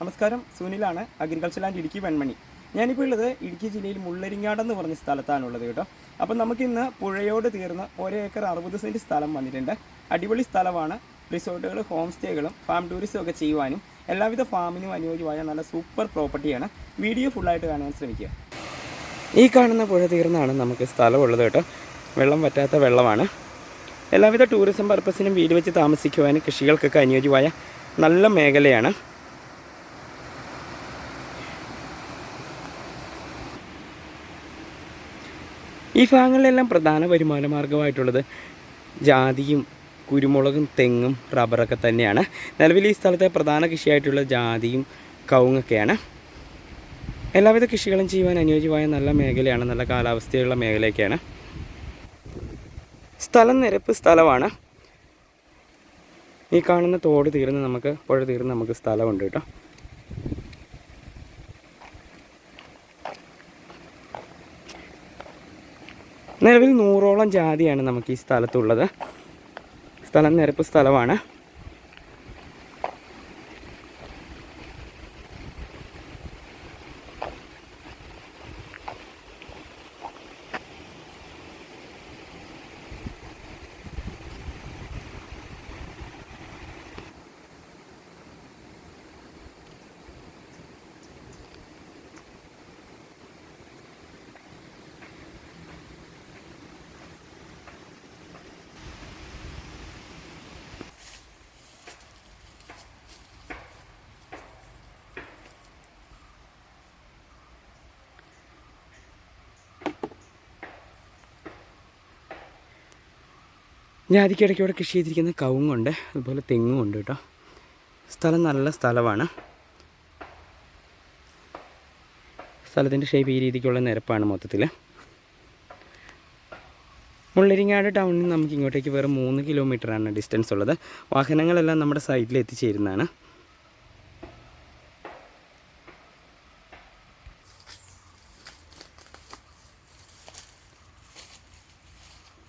നമസ്കാരം. സുനിലാണ് agriculture and Idukki Venmani. ഞാനിപ്പോൾ ഉള്ളത് ഇടുക്കി ജില്ലയിൽ മുള്ളരിങ്ങാട് എന്ന് പറഞ്ഞ സ്ഥലത്താണുള്ളത് കേട്ടോ. അപ്പം നമുക്കിന്ന് പുഴയോട് തീർന്ന് ഒരേക്കർ അറുപത് സെന്റ് സ്ഥലം വന്നിട്ടുണ്ട്. അടിപൊളി സ്ഥലമാണ്. റിസോർട്ടുകൾ ഹോം സ്റ്റേകളും ഫാം ടൂറിസ്റ്റും ഒക്കെ ചെയ്യുവാനും എല്ലാവിധ ഫാമിനും അനുയോജ്യമായ നല്ല സൂപ്പർ പ്രോപ്പർട്ടിയാണ്. വീഡിയോ ഫുള്ളായിട്ട് കാണാൻ ശ്രമിക്കുക. ഈ കാണുന്ന പുഴ തീർന്നാണ് നമുക്ക് സ്ഥലമുള്ളത് കേട്ടോ. വെള്ളം പറ്റാത്ത വെള്ളമാണ്. എല്ലാവിധ ടൂറിസം പർപ്പസിനും വീട് വെച്ച് താമസിക്കുവാനും കൃഷികൾക്കൊക്കെ അനുയോജ്യമായ നല്ല മേഖലയാണ്. ഈ ഭാഗങ്ങളിലെല്ലാം പ്രധാന വരുമാന മാർഗമായിട്ടുള്ളത് ജാതിയും കുരുമുളകും തെങ്ങും റബ്ബറൊക്കെ തന്നെയാണ്. നിലവിൽ ഈ സ്ഥലത്തെ പ്രധാന കൃഷിയായിട്ടുള്ള ജാതിയും കവുങ്ങൊക്കെയാണ്. എല്ലാവിധ കൃഷികളും ചെയ്യുവാൻ അനുയോജ്യമായ നല്ല മേഖലയാണ് നല്ല കാലാവസ്ഥയുള്ള മേഖലയൊക്കെയാണ്. സ്ഥലം നിരപ്പ് സ്ഥലമാണ്. ഈ കാണുന്ന തോട് തീർന്ന് നമുക്ക് പുഴ തീർന്ന് നമുക്ക് സ്ഥലമുണ്ട് കേട്ടോ. നിലവിൽ നൂറോളം ജാതിയാണ് നമുക്ക് ഈ സ്ഥലത്തുള്ളത്. സ്ഥലം നിരപ്പ് സ്ഥലമാണ്. ജാതിക്ക് ഇവിടെ കൃഷി ചെയ്തിരിക്കുന്ന കവുങ്ങുണ്ട്. അതുപോലെ തെങ്ങും ഉണ്ട് കേട്ടോ. സ്ഥലം നല്ല സ്ഥലമാണ്. സ്ഥലത്തിന്റെ ഷേപ്പ് ഈ രീതിക്കുള്ള നിരപ്പാണ് മൊത്തത്തിൽ മുള്ളരിങ്ങാട് ടൗണിൽ നമുക്ക് ഇങ്ങോട്ടേക്ക് വെറും മൂന്ന് കിലോമീറ്ററാണ് ഡിസ്റ്റൻസ് ഉള്ളത്. വാഹനങ്ങളെല്ലാം നമ്മുടെ സൈഡിൽ എത്തിച്ചേരുന്നതാണ്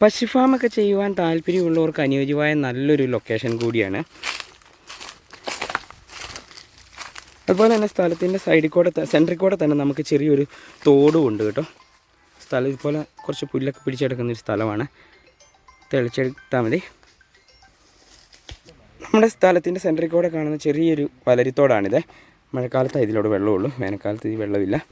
പശു ഫാമൊക്കെ ചെയ്യുവാൻ താല്പര്യമുള്ളവർക്ക് അനുയോജ്യമായ നല്ലൊരു ലൊക്കേഷൻ കൂടിയാണ്. അതുപോലെ തന്നെ സ്ഥലത്തിന്റെ സൈഡിൽ കൂടെ സെന്ററിൽ കൂടെ തന്നെ നമുക്ക് ചെറിയൊരു തോടും ഉണ്ട് കേട്ടോ. സ്ഥലം ഇതുപോലെ കുറച്ച് പുല്ലൊക്കെ പിടിച്ചെടുക്കുന്ന ഒരു സ്ഥലമാണ്. തെളിച്ചെടുത്താൽ മതി. നമ്മുടെ സ്ഥലത്തിന്റെ സെന്ററിൽ കൂടെ കാണുന്ന ചെറിയൊരു വലരിത്തോടാണിത്. മഴക്കാലത്ത് ഇതിലൂടെ വെള്ളമുള്ളൂ. വേനൽക്കാലത്ത് ഈ വെള്ളമില്ല.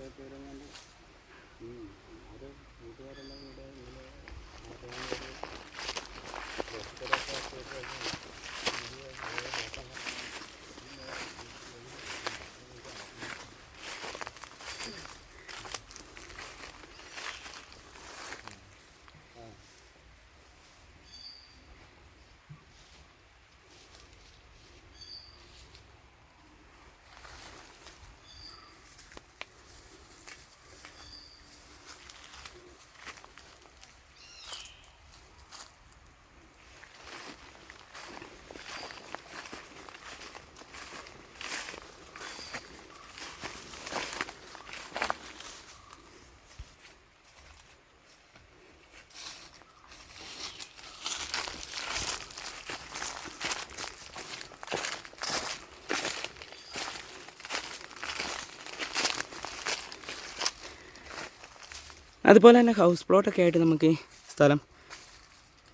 അതുപോലെ തന്നെ ഹൗസ് പ്ലോട്ടൊക്കെ ആയിട്ട് നമുക്ക് സ്ഥലം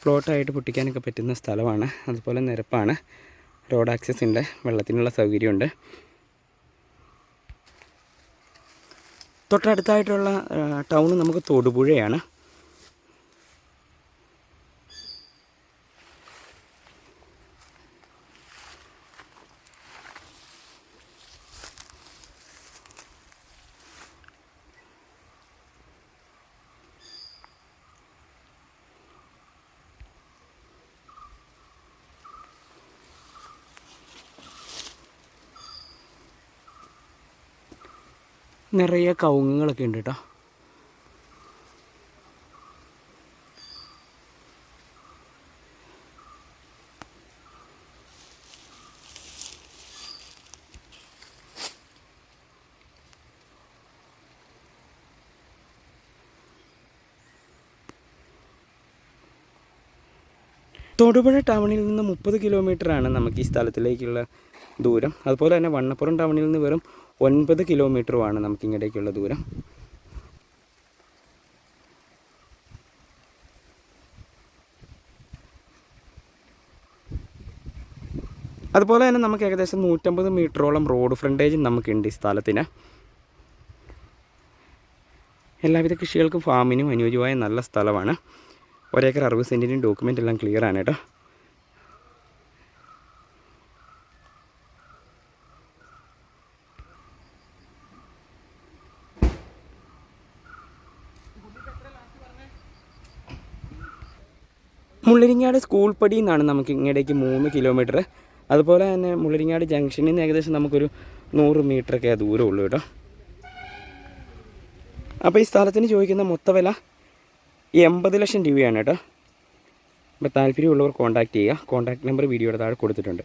പ്ലോട്ടായിട്ട് പൊട്ടിക്കാനൊക്കെ പറ്റുന്ന സ്ഥലമാണ്. അതുപോലെ നിരപ്പാണ്. റോഡ് ആക്സസ് ഉണ്ട്. വെള്ളത്തിനുള്ള സൗകര്യമുണ്ട്. തൊട്ടടുത്തായിട്ടുള്ള ടൗൺ നമുക്ക് തൊടുപുഴയാണ്. നിറയെ കവുങ്ങുകളൊക്കെ ഉണ്ട് കേട്ടോ തൊടുപുഴ ടൗണിൽ നിന്ന് മുപ്പത് കിലോമീറ്ററാണ് നമുക്ക് ഈ സ്ഥലത്തിലേക്കുള്ള ദൂരം. അതുപോലെ തന്നെ വണ്ണപ്പുറം ടൗണിൽ നിന്ന് വെറും ഒൻപത് കിലോമീറ്ററുമാണ് നമുക്ക് ഇങ്ങോട്ടേക്കുള്ള ദൂരം. അതുപോലെ തന്നെ നമുക്ക് ഏകദേശം നൂറ്റമ്പത് മീറ്ററോളം റോഡ് ഫ്രണ്ടേജ് നമുക്കുണ്ട് ഈ സ്ഥലത്തിന്. എല്ലാവിധ കൃഷികൾക്കും ഫാമിനും അനുയോജ്യമായ നല്ല സ്ഥലമാണ്. ഒരേക്കർ അറുപത് സെന്റിനും ഡോക്യുമെന്റ് എല്ലാം ക്ലിയർ ആണ് കേട്ടോ. മുള്ളരിങ്ങാട് സ്കൂൾ പടി നിന്നാണ് നമുക്ക് ഇങ്ങോട്ടേക്ക് മൂന്ന് കിലോമീറ്റർ അതുപോലെ തന്നെ മുള്ളരിങ്ങാട് ജംഗ്ഷനിൽ നിന്ന് ഏകദേശം നമുക്കൊരു നൂറ് മീറ്ററൊക്കെ ദൂരമുള്ളൂ കേട്ടോ. അപ്പോൾ ഈ സ്ഥലത്തിന് ചോദിക്കുന്ന മൊത്ത വില എൺപത് ലക്ഷം രൂപയാണ് കേട്ടോ. അപ്പോൾ താല്പര്യമുള്ളവർ കോൺടാക്റ്റ് ചെയ്യുക. കോൺടാക്ട് നമ്പർ വീഡിയോയുടെ താഴെ കൊടുത്തിട്ടുണ്ട്.